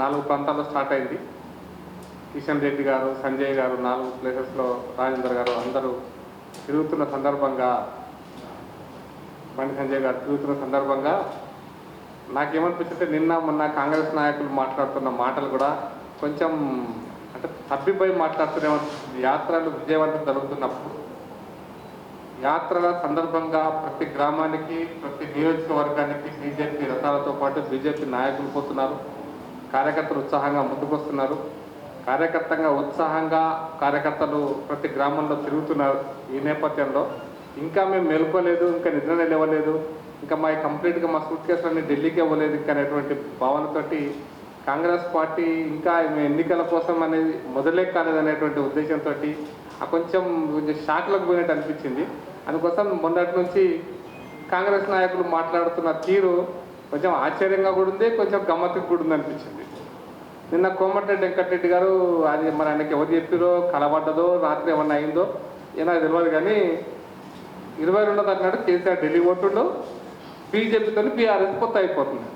నాలుగు ప్రాంతాల్లో స్టార్ట్ అయింది. కిషన్ రెడ్డి గారు సంజయ్ గారు నాలుగు ప్లేసెస్లో రాజేందర్ గారు అందరూ తిరుగుతున్న సందర్భంగా బండి సంజయ్ గారు తిరుగుతున్న సందర్భంగా నాకేమనిపిస్తుంటే నిన్న మొన్న కాంగ్రెస్ నాయకులు మాట్లాడుతున్న మాటలు కూడా కొంచెం అంటే తప్పిపోయి మాట్లాడుతున్న యాత్రలు విజయవంతం జరుగుతున్నప్పుడు యాత్రల సందర్భంగా ప్రతి గ్రామానికి ప్రతి నియోజకవర్గానికి బీజేపీ రథాలతో పాటు బీజేపీ నాయకులు పోతున్నారు. కార్యకర్తలు ఉత్సాహంగా ముందుకొస్తున్నారు. కార్యకర్తంగా ఉత్సాహంగా కార్యకర్తలు ప్రతి గ్రామంలో తిరుగుతున్నారు ఈ నేపథ్యంలో. ఇంకా మేము మెలుకోలేదు ఇంకా నిద్ర లేవలేదు ఇంకా మా కంప్లీట్గా మా సూట్ కేసులన్నీ ఢిల్లీకి ఇవ్వలేదు ఇంకా అనేటువంటి భావనతోటి కాంగ్రెస్ పార్టీ ఇంకా ఎన్నికల కోసం అనేది మొదలే కాలేదనేటువంటి ఉద్దేశంతో ఆ కొంచెం కొంచెం షాక్లకు పోయినట్టు అనిపించింది. అందుకోసం మొన్నటి నుంచి కాంగ్రెస్ నాయకులు మాట్లాడుతున్న తీరు కొంచెం ఆశ్చర్యంగా కూడా ఉంది కొంచెం గమ్మత్తుకు కూడా ఉంది అనిపించింది. నిన్న కోమటిరెడ్డి వెంకటరెడ్డి గారు అది మరి ఆయనకి ఎవరు చెప్పారో కలబడ్డదో రాత్రి ఏమన్నా అయిందో ఏమో తెలియదు కానీ ఇరవై రెండో తారీఖు కేసీఆర్ ఢిల్లీ ఓటుండు బీజేపీతో బీఆర్ఎస్ కొత్త అయిపోతుంది.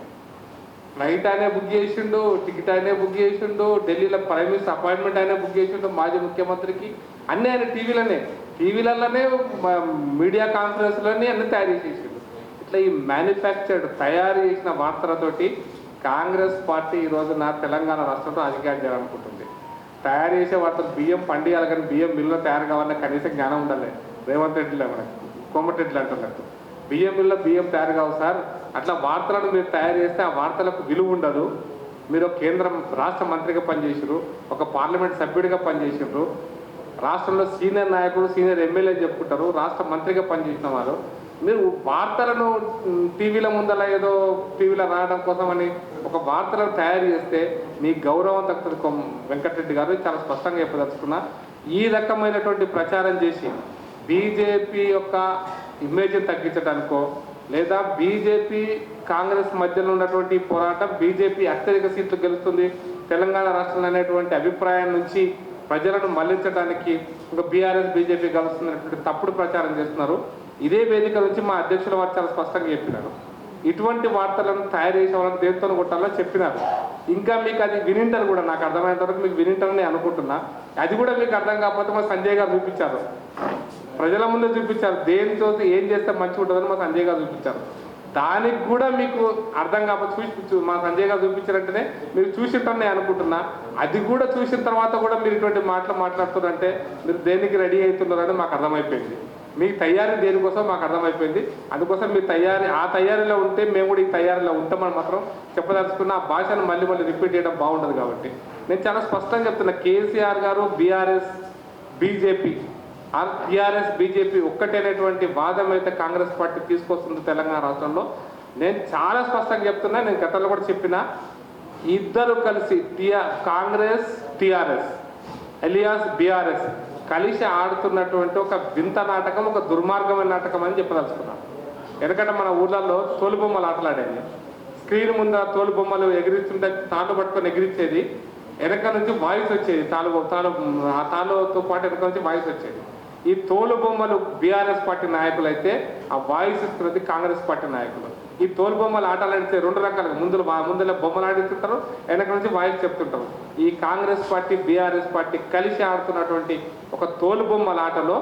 ఫ్లైట్ ఆయనే బుక్ చేసిండు టికెట్ ఆయనే బుక్ చేసిండు ఢిల్లీలో ప్రైమ్ మినిస్టర్ అపాయింట్మెంట్ ఆయనే బుక్ చేసిండు మాజీ ముఖ్యమంత్రికి అన్నీ ఆయన టీవీలోనే. టీవీలలోనే మీడియా కాన్ఫరెన్స్లోనే అన్నీ తయారు చేసేసి ఇట్లా ఈ మ్యానుఫ్యాక్చర్డ్ తయారు చేసిన వార్తలతోటి కాంగ్రెస్ పార్టీ ఈ రోజున తెలంగాణ రాష్ట్రంలో అధికారం చేయాలనుకుంటుంది. తయారు చేసే వార్తలు బియ్యం పండియాలి కానీ బియ్యం మిల్లులో తయారు కావాలన్న కనీస జ్ఞానం ఉండాలి. రేవంత్ రెడ్డిలో మనకు కోమటిరెడ్డిలు అంటున్నట్టు బియ్యం మిల్లులో బియ్యం తయారు కావు సార్. అట్లా వార్తలను మీరు తయారు చేస్తే ఆ వార్తలకు విలువ ఉండదు. మీరు కేంద్రం రాష్ట్ర మంత్రిగా పనిచేసారు ఒక పార్లమెంట్ సభ్యుడిగా పనిచేసారు రాష్ట్రంలో సీనియర్ నాయకుడు సీనియర్ ఎమ్మెల్యే చెప్పుకుంటారు. రాష్ట్ర మంత్రిగా పనిచేసిన వారు. మీరు వార్తలను టీవీల ముందల ఏదో టీవీలో రావడం కోసం అని ఒక వార్తలను తయారు చేస్తే మీ గౌరవం దక్కుతుంది వెంకటరెడ్డి గారు చాలా స్పష్టంగా చెప్పదలుచుకున్నా ఈ రకమైనటువంటి ప్రచారం చేసి బీజేపీ యొక్క ఇమేజ్ని తగ్గించడానికో లేదా బీజేపీ కాంగ్రెస్ మధ్యలో ఉన్నటువంటి పోరాటం బీజేపీ అత్యధిక సీట్లు గెలుస్తుంది తెలంగాణ రాష్ట్రంలో అనేటువంటి అభిప్రాయం నుంచి ప్రజలను మళ్ళించడానికి ఒక బీఆర్ఎస్ బీజేపీ కలుస్తున్నటువంటి తప్పుడు ప్రచారం చేస్తున్నారు. ఇదే వేదిక నుంచి మా అధ్యక్షుల వారు చాలా స్పష్టంగా చెప్పినారు. ఇటువంటి వార్తలను తయారు చేసే వాళ్ళని దేంతో కొట్టాలో చెప్పినారు. ఇంకా మీకు అది వినింటారు కూడా నాకు అర్థమైనంత వరకు మీకు వినింటారని అనుకుంటున్నా. అది కూడా మీకు అర్థం కాకపోతే మా సంజయ్ గారు చూపించారు. ప్రజల ముందు చూపించారు. దేనితో ఏం చేస్తే మంచిగా ఉంటుందని మా సంజయ్ గారు చూపించారు. దానికి కూడా మీకు అర్థం కాకపోతే చూసి మా సంజయ్ గారు చూపించారంటేనే మీరు చూసింటారని నేను అనుకుంటున్నా. అది కూడా చూసిన తర్వాత కూడా మీరు ఇటువంటి మాటలు మాట్లాడుతున్నారంటే మీరు దేనికి రెడీ అవుతున్నారని మాకు అర్థమైపోయింది. మీ తయారీ దేనికోసం మాకు అర్థమైపోయింది. అందుకోసం మీ తయారీ ఆ తయారీలో ఉంటే మేము కూడా ఈ తయారీలో ఉంటామని మాత్రం చెప్పదలుచుకున్న ఆ భాషను మళ్ళీ మళ్ళీ రిపీట్ చేయడం బాగుండదు కాబట్టి. నేను చాలా స్పష్టంగా చెప్తున్నా కేసీఆర్ గారు బీఆర్ఎస్ బీజేపీ టీఆర్ఎస్ బీజేపీ ఒక్కటైనటువంటి వాదం అయితే కాంగ్రెస్ పార్టీ తీసుకొస్తుంది తెలంగాణ రాష్ట్రంలో. నేను చాలా స్పష్టంగా చెప్తున్నా నేను గతంలో కూడా చెప్పిన ఇద్దరు కలిసి టీఆర్ కాంగ్రెస్ టీఆర్ఎస్ ఎలియాస్ బీఆర్ఎస్ కలిసి ఆడుతున్నటువంటి ఒక వింత నాటకం ఒక దుర్మార్గమైన నాటకం అని చెప్పదలుచుకున్నాను. ఎందుకంటే మన ఊర్లలో తోలుబొమ్మలు ఆటలాడేది స్క్రీన్ ముందర తోలుబొమ్మలు ఎగిరిస్తుంటే తాళ్ళు పట్టుకొని ఎగిరించేది వెనక నుంచి వాయిస్ వచ్చేది. తాలు తాలు ఆ తాలుతో పాటు వెనక నుంచి వాయిస్ వచ్చేది. ఈ తోలు బొమ్మలు బీఆర్ఎస్ పార్టీ నాయకులు అయితే ఆ వాయిస్ ఇస్తున్నది కాంగ్రెస్ పార్టీ నాయకులు. ఈ తోలు బొమ్మలు ఆటలాడితే రెండు రకాలుగా ముందులు ముందులో బొమ్మలు ఆడిస్తుంటారు వెనక నుంచి వాయిస్ చెప్తుంటారు. ఈ కాంగ్రెస్ పార్టీ బీఆర్ఎస్ పార్టీ కలిసి ఆడుతున్నటువంటి ఒక తోలు బొమ్మల ఆటలో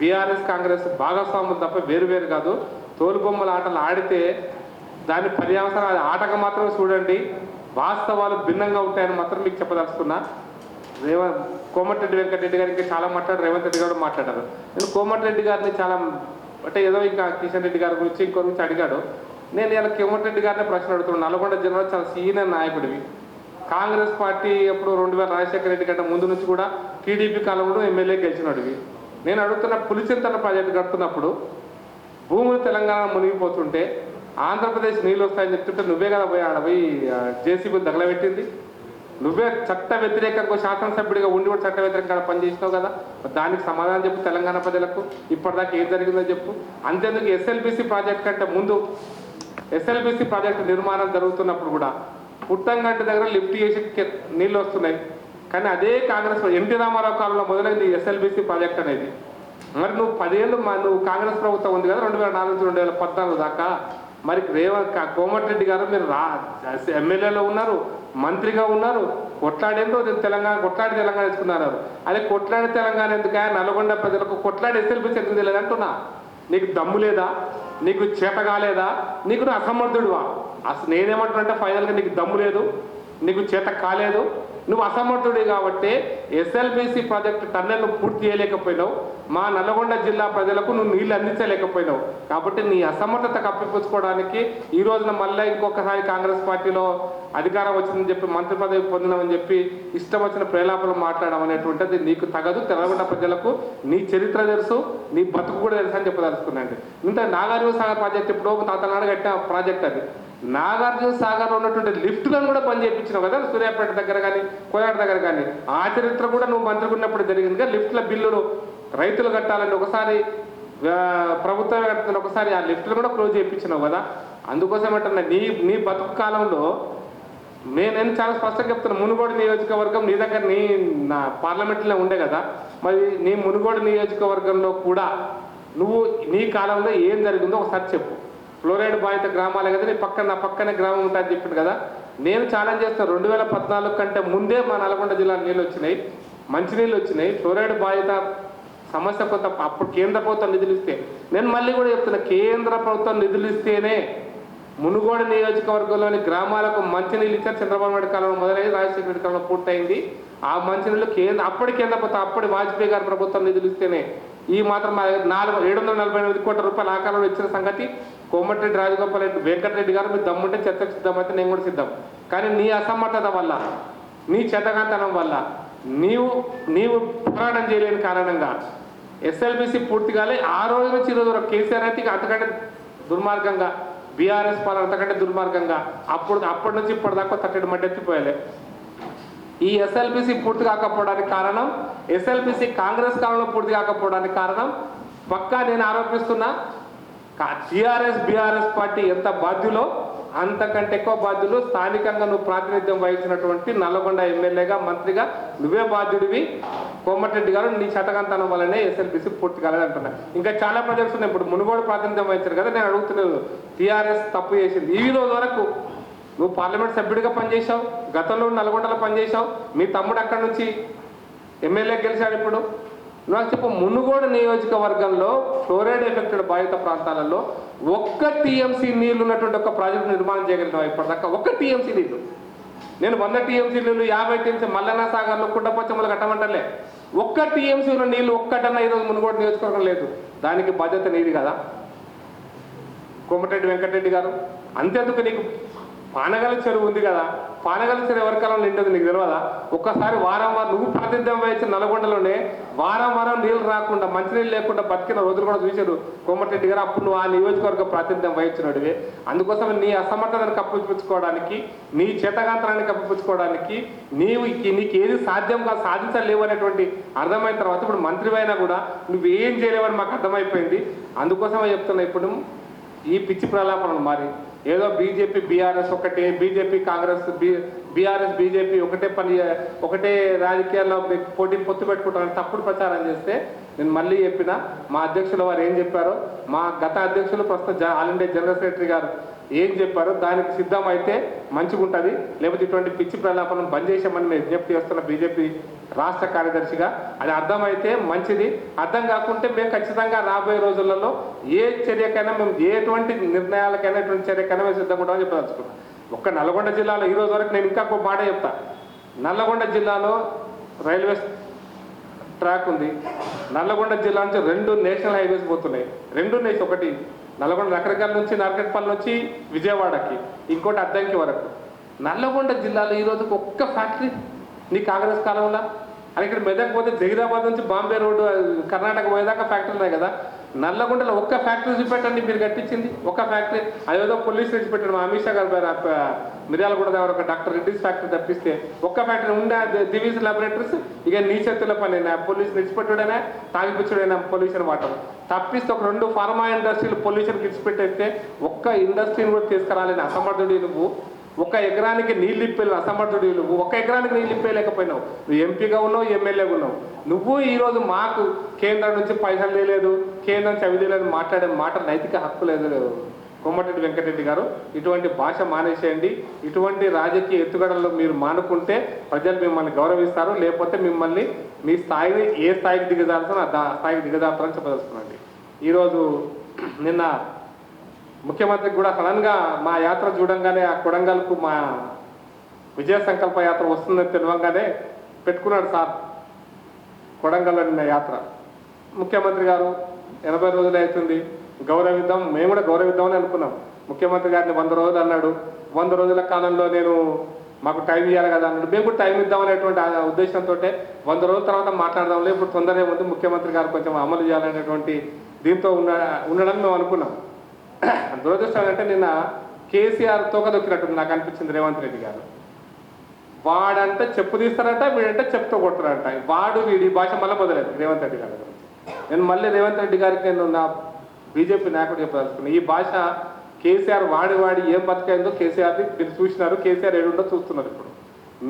బీఆర్ఎస్ కాంగ్రెస్ భాగస్వాములు తప్ప వేరు వేరు కాదు. తోలు బొమ్మల ఆటలు ఆడితే దాని పర్యావసరం అది ఆటగా మాత్రమే చూడండి. వాస్తవాలు భిన్నంగా ఉంటాయని మాత్రం మీకు చెప్పదలుచుకున్నా. రేవంత్ కోమటిరెడ్డి వెంకటరెడ్డి గారికి చాలా మాట్లాడారు రేవంత్ రెడ్డి గారు మాట్లాడారు. నేను కోమటిరెడ్డి గారిని చాలా అంటే ఏదో ఇంకా కిషన్ రెడ్డి గారి గురించి ఇంకో గురించి అడిగాడు. నేను ఇలా కోమటిరెడ్డి గారిని ప్రశ్న అడుగుతున్నాను నల్గొండ జిల్లాలో చాలా సీనియర్ నాయకుడివి. కాంగ్రెస్ పార్టీ ఎప్పుడు రెండు వేల రాజశేఖర రెడ్డి కంటే ముందు నుంచి కూడా టీడీపీ కాలంలో ఎమ్మెల్యే గెలిచినడివి. నేను అడుగుతున్న పులిచింతల ప్రాజెక్టు కడుతున్నప్పుడు భూములు తెలంగాణ మునిగిపోతుంటే ఆంధ్రప్రదేశ్ నీళ్ళు వస్తాయని చెప్తుంటే నువ్వే కదా పోయి ఆడ పోయి జేసీబీ తగలబెట్టింది. నువ్వే చట్ట వ్యతిరేకంగా శాసనసభ్యుడిగా ఉండి కూడా చట్ట వ్యతిరేకంగా పనిచేసినావు కదా. దానికి సమాధానం చెప్పు తెలంగాణ ప్రజలకు. ఇప్పటిదాకా ఏం జరిగిందో చెప్పు. అంతేందుకు ఎస్ఎల్బిసి ప్రాజెక్ట్ కంటే ముందు ఎస్ఎల్బిసి ప్రాజెక్టు నిర్మాణం జరుగుతున్నప్పుడు కూడా పుట్టంగంటి దగ్గర లిఫ్ట్ చేసి నీళ్ళు వస్తున్నాయి. కానీ అదే కాంగ్రెస్ ఎన్టీ రామారావు కాలంలో మొదలైంది ఎస్ఎల్బిసి ప్రాజెక్ట్ అనేది. మరి నువ్వు పదేళ్ళు మా నువ్వు కాంగ్రెస్ ప్రభుత్వం ఉంది కదా రెండు వేల నాలుగు నుంచి రెండు వేల పద్నాలుగు దాకా. మరి రేవంత్ కోమటిరెడ్డి గారు మీరు రా ఎమ్మెల్యేలో ఉన్నారు మంత్రిగా ఉన్నారు. కొట్లాడేందో నేను తెలంగాణ కొట్లాడి తెలంగాణ ఇచ్చుకున్నారు అదే కొట్లాడి తెలంగాణ ఎందుకు నల్గొండ ప్రజలకు కొట్లాడి ఎస్ఎల్బిసి ఎందుకు తెలియదు అంటున్నా? నీకు దమ్ము లేదా? నీకు చేత కాలేదా? నీకు నువ్వు అసమర్థుడువా? అసలు నేనేమంటున్నా అంటే ఫైనల్గా నీకు దమ్ము లేదు. నీకు చేత కాలేదు. నువ్వు అసమర్థుడి కాబట్టి ఎస్ఎల్బిసి ప్రాజెక్టు టన్నెల్ను పూర్తి చేయలేకపోయినావు. మా నల్గొండ జిల్లా ప్రజలకు నువ్వు నీళ్ళు అందించలేకపోయినావు. కాబట్టి నీ అసమర్థత కప్పిపుచ్చుకోవడానికి ఈ రోజున మళ్ళీ ఇంకొకసారి కాంగ్రెస్ పార్టీలో అధికారం వచ్చిందని చెప్పి మంత్రి పదవి పొందినామని చెప్పి ఇష్టం వచ్చిన ప్రేలాపలు మాట్లాడడం అనేటువంటిది నీకు తగదు. తెలంగాణ ప్రజలకు నీ చరిత్ర తెలుసు నీ బతుకు కూడా తెలుసు అని చెప్పదలుచుకున్నాండి ఇంత నాగార్జున సాగర్ ప్రాజెక్ట్ ఇప్పుడు తాతనాడు కట్టిన ప్రాజెక్ట్ అది. నాగార్జున సాగర్ ఉన్నటువంటి లిఫ్ట్లను కూడా బంద్ చేయించినావు కదా సూర్యాపేట దగ్గర కానీ కోయాడ దగ్గర కానీ. ఆ చరిత్ర కూడా నువ్వు మంత్రికి ఉన్నప్పుడు జరిగింది కదా లిఫ్ట్ల బిల్లులు రైతులు కట్టాలంటే ఒకసారి ప్రభుత్వం కడుతున్న ఒకసారి ఆ లిఫ్ట్లు కూడా క్లోజ్ చేయించినావు కదా. అందుకోసం అంటున్నా నీ నీ బతుకు కాలంలో నేను నేను చాలా స్పష్టంగా చెప్తున్నా మునుగోడు నియోజకవర్గం నీ దగ్గర నీ నా పార్లమెంట్లో ఉండే కదా. మరి నీ మునుగోడు నియోజకవర్గంలో కూడా నువ్వు నీ కాలంలో ఏం జరిగిందో ఒకసారి చెప్పు. ఫ్లోరైడ్ బాధిత గ్రామాలే కదా నీ పక్కన నా పక్కనే గ్రామం ఉంటుంది చెప్పాడు కదా. నేను ఛాలెంజ్ చేస్తాను రెండు వేల పద్నాలుగు కంటే ముందే మా నల్గొండ జిల్లా నీళ్ళు వచ్చినాయి మంచినీళ్ళు వచ్చినాయి ఫ్లోరైడ్ బాధిత సమస్య కొంత అప్పుడు కేంద్ర ప్రభుత్వం నిధులు ఇస్తే నేను మళ్ళీ కూడా చెప్తున్నా కేంద్ర ప్రభుత్వం నిధులు ఇస్తేనే మునుగోడు నియోజకవర్గంలోని గ్రామాలకు మంచినీళ్ళు ఇచ్చారు. చంద్రబాబు నాయుడు కాలంలో మొదలైంది రాజశేఖర రెడ్డి కాలంలో పూర్తయింది. ఆ మంచినీళ్ళు కేంద్ర అప్పటి కేంద్ర ప్రభుత్వం అప్పటి వాజ్పేయి గారి ప్రభుత్వం నిధులు ఇస్తేనే ఈ మాత్రం మా నాలుగు ఏడు వందల నలభై ఎనిమిది కోట్ల రూపాయల ఆ కాలంలో ఇచ్చిన సంగతి. కోమటిరెడ్డి రాజగోపాల్ రెడ్డి వెంకటరెడ్డి గారు మీరు దమ్ముంటే చర్చకు సిద్ధమైతే నేను కూడా సిద్ధం. కానీ నీ అసమర్థత వల్ల నీ చెత్తగాంతనం వల్ల నీవు నీవు పోరాటం చేయలేని కారణంగా ఎస్ఎల్బిసి పూర్తిగాలే ఆ రోజు నుంచి ఈరోజు రోజు వరకు కేసీఆర్ అయితే ఇక అంతకంటే దుర్మార్గంగా బీఆర్ఎస్ పాలన అంతకంటే దుర్మార్గంగా అప్పుడు అప్పటి నుంచి ఇప్పటిదాకా తట్టడి మడ్డెత్తిపోయాలి ఈ ఎస్ఎల్బిసి పూర్తి కాకపోవడానికి కారణం ఎస్ఎల్బిసి కాంగ్రెస్ కాలంలో పూర్తి కాకపోవడానికి కారణం పక్కా నేను ఆరోపిస్తున్నా టీఆర్ఎస్ బీఆర్ఎస్ పార్టీ ఎంత బాధ్యులో అంతకంటే ఎక్కువ బాధ్యులు స్థానికంగా నువ్వు ప్రాతినిధ్యం వహించినటువంటి నల్లగొండ ఎమ్మెల్యేగా మంత్రిగా నువ్వే బాధ్యుడివి. కోమటిరెడ్డి గారు నీ చటకంతనం వల్లనే ఎస్ఎల్బిసి పూర్తి కాలేదు అంటున్నా. ఇంకా చాలా ప్రాజెక్ట్స్ ఉన్నాయి. ఇప్పుడు మునుగోడు ప్రాతినిధ్యం వహించారు కదా నేను అడుగుతున్నాను టీఆర్ఎస్ తప్పు చేసింది. ఈ రోజు వరకు నువ్వు పార్లమెంట్ సభ్యుడిగా పనిచేశావు గతంలో నల్గొండలో పనిచేశావు. మీ తమ్ముడు అక్కడి నుంచి ఎమ్మెల్యే గెలిచాడు ఇప్పుడు. నాకు చెప్పు మునుగోడు నియోజకవర్గంలో ఫ్లోరైడ్ ఎఫెక్టెడ్ బాధిత ప్రాంతాలలో ఒక్క టీఎంసీ నీళ్ళు ఉన్నటువంటి ఒక ప్రాజెక్టు నిర్మాణం చేయగలిగిన ఇప్పటిదాకా? ఒక్క టీఎంసీ నీళ్ళు. నేను వంద టీఎంసీ నీళ్ళు యాభై టీఎంసీ మల్లన్న సాగర్లు కుండపచ్చములు కట్టమంటలే. ఒక్క టీఎంసీ ఉన్న నీళ్ళు ఒక్కటన్నా ఈరోజు మునుగోడు నియోజకవర్గం లేదు. దానికి బాధ్యత నీది కదా. కోమటిరెడ్డి వెంకటరెడ్డి గారు అంతేందుకు నీకు పానగల చెరువు ఉంది కదా పానగల చెరువు ఎవరి నింటుంది నీకు తెలియదా ఒక్కసారి వారం వారం నువ్వు ప్రాతిధ్యం వహించిన నల్గొండలోనే వారం వారం నీళ్ళు రాకుండా మంచినీళ్ళు లేకుండా బతికిన రోజులు కూడా చూశారు కోమటిరెడ్డి గారు. అప్పుడు నువ్వు ఆ నియోజకవర్గ ప్రాతినిధ్యం వహించినడివి. అందుకోసం నీ అసమర్థతను కప్పిపుచ్చుకోవడానికి నీ చేతగాంతరాన్ని కప్పిపుచ్చుకోవడానికి నీవు నీకు ఏది సాధ్యం కాదు సాధించలేవు అనేటువంటి అర్థమైన తర్వాత ఇప్పుడు మంత్రివైనా కూడా నువ్వు ఏం చేయలేవని మాకు అర్థమైపోయింది. అందుకోసమే చెప్తున్నా ఇప్పుడు ఈ పిచ్చి ప్రలాపనలు మారి ఏదో బీజేపీ బీఆర్ఎస్ ఒకటే బీజేపీ కాంగ్రెస్ బీ బీఆర్ఎస్ బీజేపీ ఒకటే పని ఒకటే రాజకీయాల్లో మీకు పోటీ పొత్తు పెట్టుకుంటారని తప్పుడు ప్రచారం చేస్తే నేను మళ్ళీ చెప్పిన మా అధ్యక్షుల వారు ఏం చెప్పారో మా గత అధ్యక్షులు ప్రస్తుతం జ- ఆల్ ఇండియా జనరల్ సెక్రటరీ గారు ఏం చెప్పారో దానికి సిద్ధం అయితే మంచిగా ఉంటుంది లేకపోతే ఇటువంటి పిచ్చి ప్రలాపనం బంద్ చేసామని మేము విజ్ఞప్తి చేస్తున్న బీజేపీ రాష్ట్ర కార్యదర్శిగా అది అర్థమైతే మంచిది. అర్థం కాకుంటే మేము ఖచ్చితంగా రాబోయే రోజులలో ఏ చర్యకైనా మేము ఎటువంటి నిర్ణయాలకైనా ఎటువంటి చర్యకైనా మేము సిద్ధంగా ఉంటామని చెప్పదలుచుకున్నాం. ఒక్క నల్గొండ జిల్లాలో ఈరోజు వరకు నేను ఇంకా ఒక మాట చెప్తా. నల్లగొండ జిల్లాలో రైల్వే ట్రాక్ ఉంది. నల్లగొండ జిల్లా నుంచి రెండు నేషనల్ హైవేస్ పోతున్నాయి. రెండు నేష్ ఒకటి నల్లగొండ రకరకాల నుంచి నరకట్పల్లి నుంచి విజయవాడకి ఇంకోటి అద్దంకి వరకు. నల్లగొండ జిల్లాలో ఈ రోజుకి ఒక్క ఫ్యాక్టరీ నీ కాంగ్రెస్ కాలంలో? అని ఇక్కడ మెదక్ పోతే జహీరాబాద్ నుంచి బాంబే రోడ్డు కర్ణాటక పోయేదాకా ఫ్యాక్టరీ ఉన్నాయి కదా. నల్లగొండలో ఒక్క ఫ్యాక్టరీ చూపెట్టండి మీరు కట్టించింది. ఒక్క ఫ్యాక్టరీ. అదేదో పోలీస్ నుంచి పెట్టడం మా అమిత్ షా గారు మిర్యాలగూడ దగ్గర ఒక డాక్టర్ రెడ్డిస్ ఫ్యాక్టరీ తప్పిస్తే ఒక్క ఫ్యాక్టరీ ఉండే దివీస్ లాబొరేటరీస్ ఇక నీ చేతుల పని పోలీస్ నిడిచిపెట్టుడైనా? తాగిపుచ్చుడైనా పొల్యూషన్ వాటర్? తప్పిస్తే ఒక రెండు ఫార్మా ఇండస్ట్రీలు పొల్యూషన్ విడిచిపెట్టేస్తే ఒక్క ఇండస్ట్రీని కూడా తీసుకురాలేని అసమర్థుడి నువ్వు ఒక ఎకరానికి నీళ్ళు ఇప్పేలు అసమర్థుడు నువ్వు. ఒక ఎకరానికి నీళ్ళు ఇప్పేయలేకపోయినావు. నువ్వు ఎంపీగా ఉన్నావు ఎమ్మెల్యేగా ఉన్నావు. నువ్వు ఈరోజు మాకు కేంద్రం నుంచి పైసలు లేదు కేంద్రం చవి లేదు మాట్లాడే మాట నైతిక హక్కు లేదు. కోమటిరెడ్డి వెంకటరెడ్డి గారు ఇటువంటి భాష మానేసేయండి. ఇటువంటి రాజకీయ ఎత్తుగడల్లో మీరు మానుకుంటే ప్రజలు మిమ్మల్ని గౌరవిస్తారు లేకపోతే మిమ్మల్ని మీ స్థాయిని ఏ స్థాయికి దిగజారుతారో ఆ స్థాయికి దిగజారుతారని చెప్పదలుచుకున్నాండి ఈరోజు నిన్న ముఖ్యమంత్రికి కూడా సడన్గా మా యాత్ర చూడంగానే ఆ కొడంగల్కు మా విజయ సంకల్ప యాత్ర వస్తుందని తెలియంగానే పెట్టుకున్నాడు సార్ కొడంగల్లో నిన్న యాత్ర. ముఖ్యమంత్రి గారు ఎనభై రోజులు అవుతుంది. గౌరవిద్దాం మేము కూడా గౌరవిద్దామని అనుకున్నాం. ముఖ్యమంత్రి గారిని వంద రోజులు అన్నాడు. వంద రోజుల కాలంలో నేను మాకు టైం ఇవ్వాలి కదా అన్నాడు. మేము కూడా టైం ఇద్దామనేటువంటి అనేటువంటి ఉద్దేశంతో వంద రోజుల తర్వాత మాట్లాడదాంలే. ఇప్పుడు తొందరగా ముందు ముఖ్యమంత్రి గారు కొంచెం అమలు చేయాలనేటువంటి దీంతో ఉన్న ఉండడం మేము అనుకున్నాం. దురదృష్టం అంటే నిన్న కేసీఆర్ తోక దొక్కినట్టుంది నాకు అనిపించింది రేవంత్ రెడ్డి గారు. వాడంటే చెప్పు తీస్తారంట వీడంటే చెప్తూ కొడతారంట. వాడు వీడి భాష మళ్ళీ మొదలైంది రేవంత్ రెడ్డి గారి గురించి. నేను మళ్ళీ రేవంత్ రెడ్డి గారికి నేను నా బీజేపీ నాయకుడు చెప్పదలుచుకున్నాను ఈ భాష కేసీఆర్ వాడి వాడి ఏం బతికైందో కేసీఆర్ని మీరు చూసినారు కేసీఆర్ ఏడుండో చూస్తున్నారు ఇప్పుడు.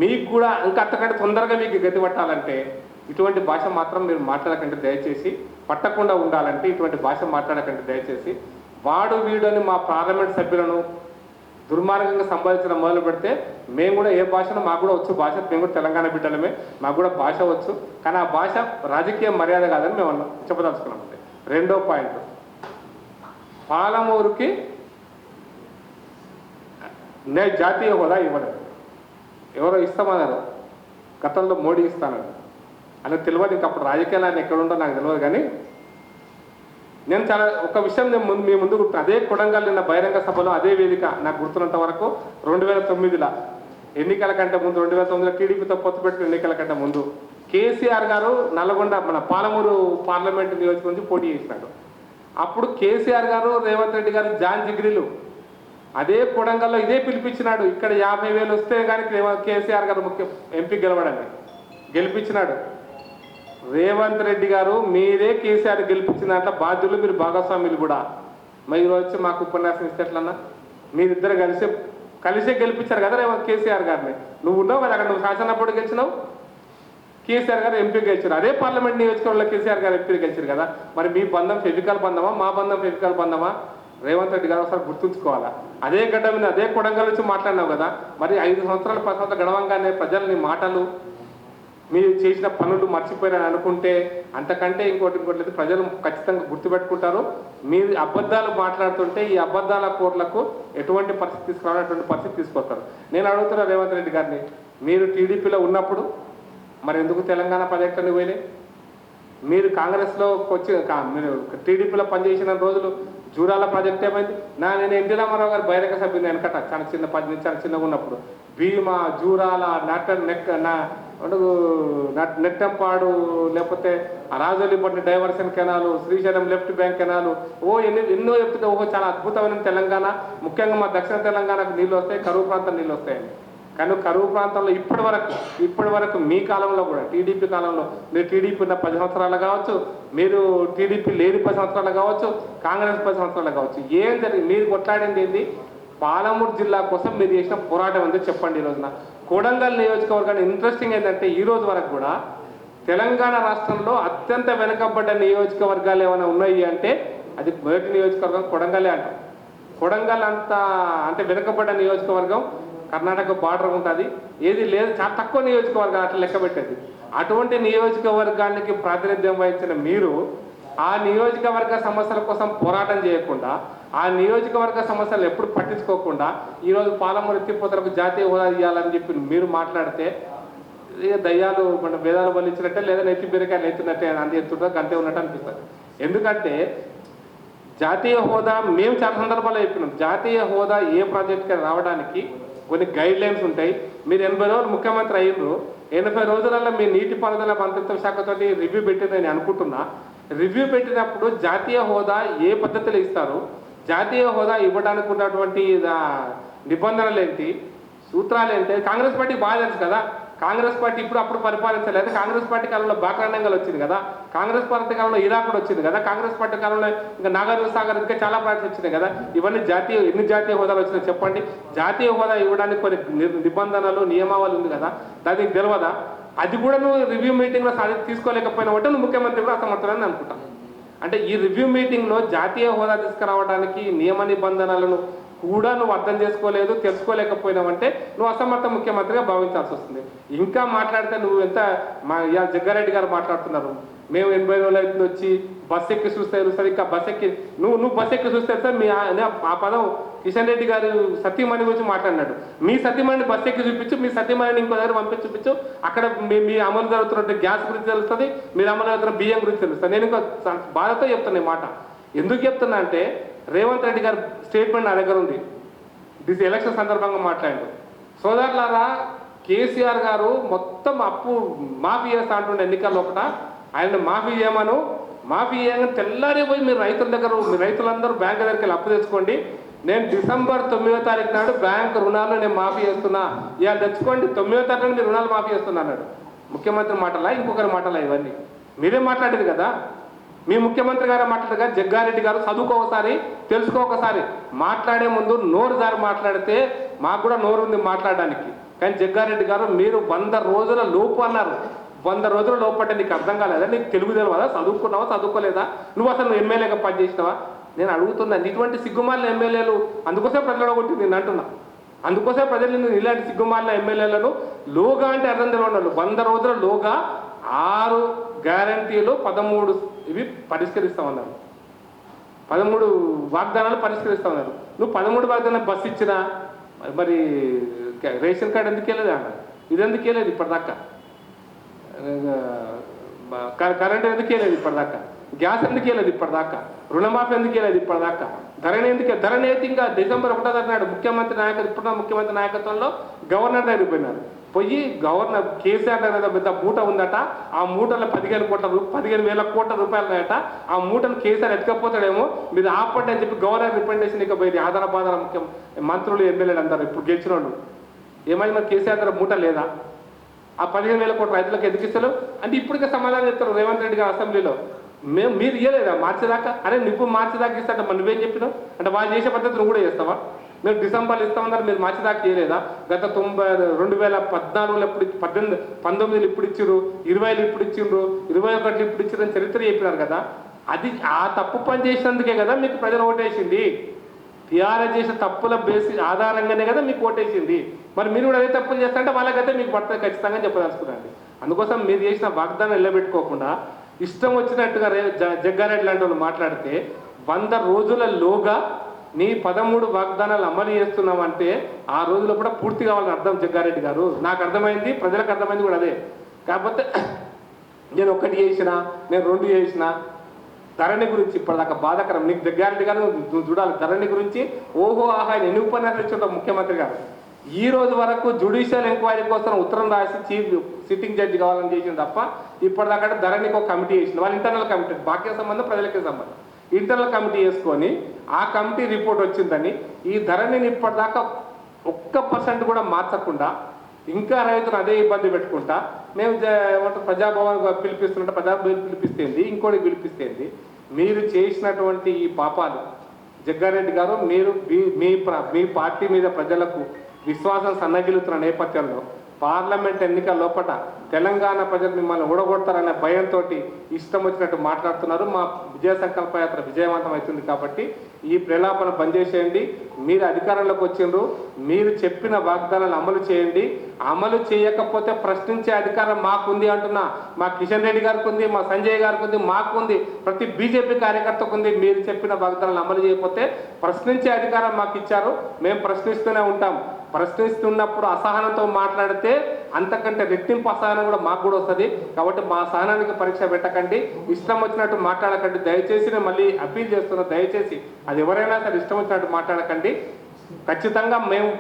మీకు కూడా ఇంకా అంతకంటే తొందరగా మీకు గతి పట్టాలంటే ఇటువంటి భాష మాత్రం మీరు మాట్లాడకండి దయచేసి పట్టకుండా ఉండాలంటే ఇటువంటి భాష మాట్లాడకండి దయచేసి. వాడు వీడని మా పార్లమెంట్ సభ్యులను దుర్మార్గంగా సంపాదించడం మొదలు పెడితే మేము కూడా ఏ భాషను మాకు కూడా వచ్చు భాష. మేము కూడా తెలంగాణ బిడ్డలమే. మాకు కూడా భాష వచ్చు. కానీ ఆ భాష రాజకీయ మర్యాద కాదని మేము అన్నాం. చెప్పదలుచుకున్నాం రెండో పాయింట్. పాలమూరుకి నే జాతీయ హోదా ఇవ్వలేదు. ఎవరో ఇస్తామన్నారు. గతంలో మోడీ ఇస్తానన్నారు. అని తెలియదు. ఇంకప్పుడు రాజకీయాలు ఆయన ఎక్కడ ఉందో నాకు తెలియదు కానీ నేను చాలా ఒక విషయం నేను ముందు మీ ముందు గుర్తు అదే కొడంగల్ నిన్న బహిరంగ సభలో అదే వేదిక నాకు గుర్తున్నంత వరకు రెండు వేల తొమ్మిదిలో ఎన్నికల కంటే ముందు రెండు వేల తొమ్మిదిలో టీడీపీతో పొత్తు పెట్టిన ఎన్నికల కంటే ముందు కేసీఆర్ గారు నల్గొండ మన పాలమూరు పార్లమెంట్ నియోజకవర్గం నుంచి పోటీ చేసినాడు. అప్పుడు కేసీఆర్ గారు రేవంత్ రెడ్డి గారు జాన్ జిగ్రీలు అదే కొడంగల్లో ఇదే పిలిపించినాడు. ఇక్కడ యాభై వేలు వస్తే కానీ కేసీఆర్ గారు ముఖ్య ఎంపీ గెలవడండి. గెలిపించినాడు. రేవంత్ రెడ్డి గారు మీరే కేసీఆర్ గెలిపించిన దాంట్లో బాధ్యులు మీరు భాగస్వాములు కూడా. మీరు వచ్చి మాకు ఉపన్యాసం ఇస్తే ఎట్లన్నా మీరిద్దరు కలిసి కలిసే గెలిపించారు కదా రేవంత్ కేసీఆర్ గారిని. నువ్వు ఉన్నావు కదా అక్కడ నువ్వు శాసనప్పుడు గెలిచినావు? కేసీఆర్ గారు ఎంపీ గెలిచారు. అదే పార్లమెంట్ నియోజకవర్గంలో కేసీఆర్ గారు ఎంపీ గెలిచారు కదా. మరి మీ బంధం ఫెవికల్ బంధమా మా బంధం ఫెవికల్ బంధమా? రేవంత్ రెడ్డి గారు ఒకసారి గుర్తుంచుకోవాలా? అదే గడ్డ మీద అదే కొడంగల్ నుంచి మాట్లాడినావు కదా. మరి ఐదు సంవత్సరాల పది సంవత్సరాలు గడవంగానే ప్రజల్ని మాటలు మీరు చేసిన పనులు మర్చిపోయారని అనుకుంటే అంతకంటే ఇంకోటి ఇంకోటి లేదు. ప్రజలు ఖచ్చితంగా గుర్తుపెట్టుకుంటారు. మీరు అబద్ధాలు మాట్లాడుతుంటే ఈ అబద్ధాల కోట్లకు ఎటువంటి పరిస్థితి తీసుకురావాలి అటువంటి పరిస్థితి తీసుకొస్తారు. నేను అడుగుతున్నా రేవంత్ రెడ్డి గారిని మీరు టీడీపీలో ఉన్నప్పుడు మరి ఎందుకు తెలంగాణ ప్రాజెక్టుని పోయినాయి మీరు కాంగ్రెస్లో వచ్చి మీరు టీడీపీలో పనిచేసిన రోజులు జూరాల ప్రాజెక్ట్ ఏమైంది? నా నేను ఎన్టీ రామారావు గారు బహిరంగ సభ్యుని వెనకట చాలా చిన్న పది నుంచి చాలా చిన్నగా ఉన్నప్పుడు. భీమా జూరాల నట నెక్ నా అడుగు నట్- నెట్టంపాడు లేకపోతే ఆ diversion canal Srisailam left bank canal ఓ ఎన్ని ఎన్నో చెప్తుంటే ఓ చాలా అద్భుతమైన తెలంగాణ. ముఖ్యంగా మా దక్షిణ తెలంగాణకు నీళ్ళు వస్తాయి కరువు ప్రాంతం నీళ్ళు వస్తాయని కానీ కరువు ప్రాంతంలో ఇప్పటి వరకు ఇప్పటి వరకు మీ కాలంలో కూడా టీడీపీ కాలంలో మీరు టీడీపీ ఉన్న పది సంవత్సరాలు కావచ్చు మీరు టీడీపీ లేని పది సంవత్సరాలు కావచ్చు కాంగ్రెస్ పది సంవత్సరాలు కావచ్చు ఏం జరిగింది మీరు కొట్లాడింది ఏంది? పాలమూరు జిల్లా కోసం మీరు చేసిన పోరాటం ఏందో చెప్పండి ఈ రోజున. కొడంగల్ నియోజకవర్గాన్ని ఇంట్రెస్టింగ్ ఏంటంటే ఈ రోజు వరకు కూడా తెలంగాణ రాష్ట్రంలో అత్యంత వెనుకబడ్డ నియోజకవర్గాలు ఏమైనా ఉన్నాయి అంటే అది మొదటి నియోజకవర్గం కొడంగలే అంటాం. కొడంగల్ అంత అంటే వెనుకబడ్డ నియోజకవర్గం కర్ణాటక బార్డర్ ఉంటుంది. ఏది లేదు చాలా తక్కువ నియోజకవర్గం అట్లా లెక్క పెట్టేది. అటువంటి నియోజకవర్గానికి ప్రాతినిధ్యం వహించిన మీరు ఆ నియోజకవర్గ సమస్యల కోసం పోరాటం చేయకుండా ఆ నియోజకవర్గ సమస్యలు ఎప్పుడు పట్టించుకోకుండా ఈరోజు పాలమూరు ఎత్తిపోతలకు జాతీయ హోదా ఇవ్వాలని చెప్పి మీరు మాట్లాడితే దయ్యాలు మన వేదాలు వల్లించినట్టే లేదా నెత్తి బీరకాయలు ఎత్తున్నట్టే అంది ఎత్తుంటో గంతే ఉన్నట్టు అనిపిస్తుంది. ఎందుకంటే జాతీయ హోదా మేము చాలా సందర్భాల్లో చెప్పినాం. జాతీయ హోదా ఏ ప్రాజెక్ట్కి రావడానికి కొన్ని గైడ్ లైన్స్ ఉంటాయి. మీరు ఎనభై రోజులు ముఖ్యమంత్రి అయ్యారు ఎనభై రోజులలో మీ నీటిపారుదల మంత్రిత్వ శాఖతోటి రివ్యూ పెట్టిందని అనుకుంటున్నా. రివ్యూ పెట్టినప్పుడు జాతీయ హోదా ఏ పద్ధతిలో ఇస్తారు? జాతీయ హోదా ఇవ్వడానికి ఉన్నటువంటి నిబంధనలు ఏంటి సూత్రాలు ఏంటి కాంగ్రెస్ పార్టీ బాగా తెలుసు కదా. కాంగ్రెస్ పార్టీ ఇప్పుడు అప్పుడు పరిపాలించలేదు. కాంగ్రెస్ పార్టీ కాలంలో బాక్రానంగల్ వచ్చింది కదా. కాంగ్రెస్ పార్టీ కాలంలో ఇరాక్ కూడా వచ్చింది కదా. కాంగ్రెస్ పార్టీ కాలంలో ఇంకా నాగార్జున సాగర్ ఇంకా చాలా ప్రాజెక్ట్స్ వచ్చినాయి కదా. ఇవన్నీ జాతీయ ఎన్ని జాతీయ హోదాలు వచ్చినాయి చెప్పండి? జాతీయ హోదా ఇవ్వడానికి కొన్ని ని- నిబంధనలు నియమావళి ఉంది కదా. దానికి తెలియదా అది కూడా నువ్వు రివ్యూ మీటింగ్లో సాధి తీసుకోలేకపోయినా ఒకటి నువ్వు ముఖ్యమంత్రి కూడా అసమర్థులని అనుకుంటాను అంటే ఈ రివ్యూ మీటింగ్లో జాతీయ హోదా తీసుకురావడానికి నియమ నిబంధనలను కూడా నువ్వు అర్థం చేసుకోలేదు తెలుసుకోలేకపోయినావంటే నువ్వు అసమర్థ ముఖ్యమంత్రిగా భావించాల్సి వస్తుంది. ఇంకా మాట్లాడితే నువ్వు ఎంత మా జగ్గారెడ్డి గారు మాట్లాడుతున్నారు. మేము ఎనభై రోజులు అవుతుంది వచ్చి బస్ ఎక్కి చూస్తే తెలుస్తుంది ఇంకా బస్ ఎక్కి నువ్వు నువ్వు బస్ ఎక్కి చూస్తే సార్ మీ ఆ పదం కిషన్ రెడ్డి గారు సత్యమణి గురించి మాట్లాడినాడు. మీ సత్యమణిని బస్ ఎక్కి చూపించు మీ సత్యమణిని ఇంకో దగ్గర పంపించి చూపించు. అక్కడ మీ మీ అమలు జరుగుతున్న గ్యాస్ గురించి తెలుస్తుంది మీరు అమలు జరుగుతున్న బియ్యం గురించి తెలుస్తుంది. నేను ఇంకో బాధతో చెప్తున్నా మాట. ఎందుకు చెప్తున్నా అంటే రేవంత్ రెడ్డి గారి స్టేట్మెంట్ నా దగ్గర ఉంది. దిస్ ఎలక్షన్ సందర్భంగా మాట్లాడాడు. సోదరులారా కేసీఆర్ గారు మొత్తం అప్పు మాఫీ చేస్తా అంటుండే ఎన్నికల్లో ఒకట. ఆయన మాఫీ చేయమను. మాఫీ చేయగానే తెల్లారి పోయి మీరు రైతుల దగ్గర మీ రైతులందరూ బ్యాంక్ దగ్గరికి వెళ్ళి అప్పు తెచ్చుకోండి. నేను డిసెంబర్ తొమ్మిదో తారీఖు నాడు బ్యాంక్ రుణాలు నేను మాఫీ చేస్తున్నా. ఇవాళ తెచ్చుకోండి తొమ్మిదో తారీఖు మీరు రుణాలు మాఫీ చేస్తున్నా అన్నాడు. ముఖ్యమంత్రి మాటలా ఇంకొకరి మాటలా ఇవన్నీ. మీరే మాట్లాడేది కదా. మీ ముఖ్యమంత్రి గారు మాట్లాడగా జగ్గారెడ్డి గారు చదువుకో ఒకసారి తెలుసుకో ఒకసారి. మాట్లాడే ముందు నోరు దారి మాట్లాడితే మాకు కూడా నోరు ఉంది మాట్లాడడానికి. కానీ జగ్గారెడ్డి గారు మీరు వంద రోజుల లోపు అన్నారు. వంద రోజుల లోపు అంటే నీకు అర్థం కాలేదా? నీకు తెలుగు తెలియదా చదువుకున్నావా? చదువుకోలేదా? నువ్వు అసలు నువ్వు ఎమ్మెల్యేగా పనిచేసినావా? నేను అడుగుతున్నాను ఇటువంటి సిగ్గుమాలిన ఎమ్మెల్యేలు అందుకోసం ప్రజలు కొట్టి నేను అంటున్నా. అందుకోసం ప్రజలు నిన్ను ఇలాంటి సిగ్గుమాలిన ఎమ్మెల్యేలను లోగా అంటే అర్థం తెలియడం వంద రోజుల లోగా ఆరు గ్యారంటీలు పదమూడు ఇవి పరిష్కరిస్తామన్నారు. పదమూడు వాగ్దానాలు పరిష్కరిస్తామన్నారు. నువ్వు పదమూడు వాగ్దానం బస్సు ఇచ్చినా మరి రేషన్ కార్డు ఎందుకు వెళ్ళదు అన్నారు ఇది ఎందుకు వెళ్ళలేదు ఇప్పటిదాకా? క- కరెంట్ ఎందుకు వెళ్ళలేదు ఇప్పటిదాకా? గ్యాస్ ఎందుకు లేదు ఇప్పటిదాకా? రుణమాఫీ ఎందుకు లేదు ఇప్పటిదాకా? ధరణి ఎందుకు ధరణి అయితే ఇంకా డిసెంబర్ ఒకటో నాడు ముఖ్యమంత్రి నాయకత్వం ఇప్పుడున్న ముఖ్యమంత్రి నాయకత్వంలో గవర్నర్ దగ్గరికి పోయినారు. పోయి గవర్నర్ కేసీఆర్ దగ్గర పెద్ద మూట ఉందట ఆ మూటలో పదిహేను కోట్ల రూ పదిహేను వేల కోట్ల రూపాయలు ఉన్నాయట ఆ మూటను కేసీఆర్ ఎత్తుకపోతాడేమో మీరు ఆపండి అని చెప్పి గవర్నర్ రిప్రజెంటేషన్ ఇక పోయి ఆధార బాధార ముఖ్య మంత్రులు ఎమ్మెల్యేలు అందరు ఇప్పుడు గెలిచిన వాళ్ళు ఏమైంది మరి కేసీఆర్ దగ్గర మూట లేదా? ఆ పదిహేను వేల కోట్ల రైతులకు ఎదిగిస్తారు అంటే ఇప్పటికే సమాధానం చెప్తారు రేవంత్ రెడ్డి గారు అసెంబ్లీలో. మేము మీరు ఇయ్యలేదా? మార్చేదాకా? అరే నువ్వు మార్చేదాకా ఇస్తా మరి నువ్వేం చెప్పినావు? అంటే వాళ్ళు చేసే పద్ధతి నువ్వు కూడా చేస్తావా? మేము డిసెంబర్లో ఇస్తామన్నారు మీరు మార్చేదాకా చేయలేదా గత తొంభై రెండు వేల పద్నాలుగులో ఎప్పుడు పద్దెనిమిది పంతొమ్మిదిలో ఇప్పుడు ఇచ్చిర్రు? ఇరవైలో ఇప్పుడు ఇచ్చిండ్రు ఇరవై ఒకటిలో ఇప్పుడు ఇచ్చిర్రు అని చరిత్ర చెప్పినారు కదా? అది ఆ తప్పు పని చేసినందుకే కదా మీకు ప్రజలు ఓటేసింది. టీఆర్ఎస్ చేసిన తప్పుల బేసి ఆధారంగానే కదా మీకు ఓటేసింది. మరి మీరు కూడా అదే తప్పులు చేస్తారంటే వాళ్ళకైతే మీకు పడుతుంది ఖచ్చితంగా చెప్పదలుచుకున్నాండి అందుకోసం మీరు చేసిన వాగ్దానం నిలబెట్టుకోకుండా ఇష్టం వచ్చినట్టుగా రే జ- జగ్గారెడ్డి లాంటి వాళ్ళు మాట్లాడితే వంద రోజులలోగా నీ పదమూడు వాగ్దానాలు అమలు చేస్తున్నామంటే ఆ రోజులో కూడా పూర్తి కావాలని అర్థం జగ్గారెడ్డి గారు. నాకు అర్థమైంది ప్రజలకు అర్థమైంది కూడా అదే. కాకపోతే నేను ఒకటి చేసిన నేను రెండు చేసిన ధరణి గురించి ఇప్పటిదాకా బాధాకరం. నీకు జగ్గారెడ్డి గారు నువ్వు చూడాలి. ధరణి గురించి ఓహో ఆహా ఎన్ని ఉపన్యాసాలు ఇచ్చిందో ముఖ్యమంత్రి గారు. ఈ రోజు వరకు జుడిషియల్ ఎంక్వైరీ కోసం ఉత్తరం రాసి చీఫ్ సిట్టింగ్ జడ్జి కావాలని చేసింది తప్ప ఇప్పటిదాకా ధరణికి ఒక కమిటీ చేసింది వాళ్ళు ఇంటర్నల్ కమిటీ బాక్య సంబంధం ప్రజలకే సంబంధం. ఇంటర్నల్ కమిటీ వేసుకొని ఆ కమిటీ రిపోర్ట్ వచ్చిందని ఈ ధరణిని ఇప్పటిదాకా ఒక్క పర్సెంట్ కూడా మార్చకుండా ఇంకా రైతులు అదే ఇబ్బంది పెట్టుకుంటా మేము ప్రజాభవన్ పిలిపిస్తుంటే ప్రజాభవన్ పిలిపిస్తేంది ఇంకోటి పిలిపిస్తేంది మీరు చేసినటువంటి ఈ పాపాలు జగ్గారెడ్డి గారు మీరు మీ- మీ మీ పార్టీ మీద ప్రజలకు విశ్వాసం సన్నగిలుతున్న నేపథ్యంలో పార్లమెంట్ ఎన్నికల లోపల తెలంగాణ ప్రజలు మిమ్మల్ని ఊడగొడతారనే భయంతో ఇష్టం వచ్చినట్టు మాట్లాడుతున్నారు. మా విజయ సంకల్ప యాత్ర విజయవంతం అవుతుంది కాబట్టి ఈ ప్రలాపన బంద్ చేసేయండి. మీరు అధికారంలోకి వచ్చిండ్రు. మీరు చెప్పిన వాగ్దానాలు అమలు చేయండి. అమలు చేయకపోతే ప్రశ్నించే అధికారం మాకుంది అంటున్నా. మా కిషన్ రెడ్డి గారికి ఉంది మా సంజయ్ గారికి ఉంది మాకు ఉంది ప్రతి బీజేపీ కార్యకర్తకు ఉంది మీరు చెప్పిన వాగ్దానాలు అమలు చేయకపోతే ప్రశ్నించే అధికారం మాకు ఇచ్చారు మేము ప్రశ్నిస్తూనే ఉంటాం. ప్రశ్నిస్తున్నప్పుడు అసహనంతో మాట్లాడితే అంతకంటే రెట్టింపు అసహనం కూడా మాకు కూడా వస్తుంది. కాబట్టి మా సహనానికి పరీక్ష పెట్టకండి. ఇష్టం వచ్చినట్టు మాట్లాడకండి. దయచేసి నేను మళ్ళీ అప్పీల్ చేస్తున్నా. దయచేసి అది ఎవరైనా సరే ఇష్టం వచ్చినట్టు మాట్లాడకండి. ఖచ్చితంగా మేము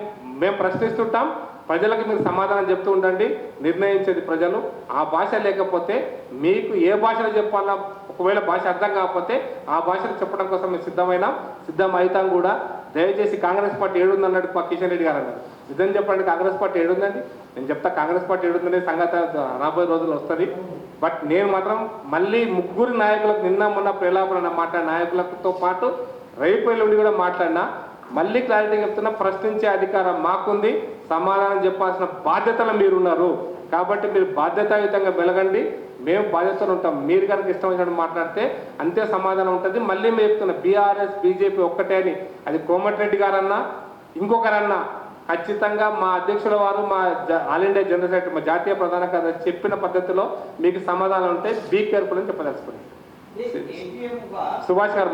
మేము ప్రశ్నిస్తుంటాం. ప్రజలకు మీరు సమాధానం చెప్తూ ఉండండి. నిర్ణయించేది ప్రజలు. ఆ భాష లేకపోతే మీకు ఏ భాషలో చెప్పాలా ఒకవేళ భాష అర్థం కాకపోతే ఆ భాషను చెప్పడం కోసం మేము సిద్ధమైనా. సిద్ధం అవుతాం కూడా. దయచేసి కాంగ్రెస్ పార్టీ ఏడుంది మా కిషన్ రెడ్డి గారు అన్నారు. నిజం చెప్పండి కాంగ్రెస్ పార్టీ ఏడుందండి? నేను చెప్తా కాంగ్రెస్ పార్టీ ఏడుందనే సంగతి రాబోయే రోజుల్లో వస్తుంది. బట్ నేను మాత్రం మళ్ళీ ముగ్గురు నాయకులకు నిన్న మొన్న ప్రేలాపన మాట్లాడిన నాయకులతో పాటు రేపు ఎల్లుండి కూడా మాట్లాడినా మళ్ళీ క్లారిటీ చెప్తున్నా ప్రశ్నించే అధికారం మాకుంది. సమాధానం చెప్పాల్సిన బాధ్యతలు మీరున్నారు. కాబట్టి మీరు బాధ్యతాయుతంగా వెలగండి. మేము బాధ్యతలు ఉంటాం. మీరు కనుక ఇష్టం వచ్చినట్టు మాట్లాడితే అంతే సమాధానం ఉంటుంది. మళ్ళీ మేము చెప్తున్నా బీఆర్ఎస్ బీజేపీ ఒక్కటే అని. అది కోమటిరెడ్డి గారన్నా ఇంకొకరన్నా ఖచ్చితంగా మా అధ్యక్షుల వారు మా ఆల్ ఇండియా జనరల్ సెక్రటరీ మా జాతీయ ప్రధాన కార్యదర్శి చెప్పిన పద్ధతిలో మీకు సమాధానం ఉంటే బీ కేర్ఫుల్ అని చెప్పదలుచుకోండి ఏటీఎం సుభాష్ గారు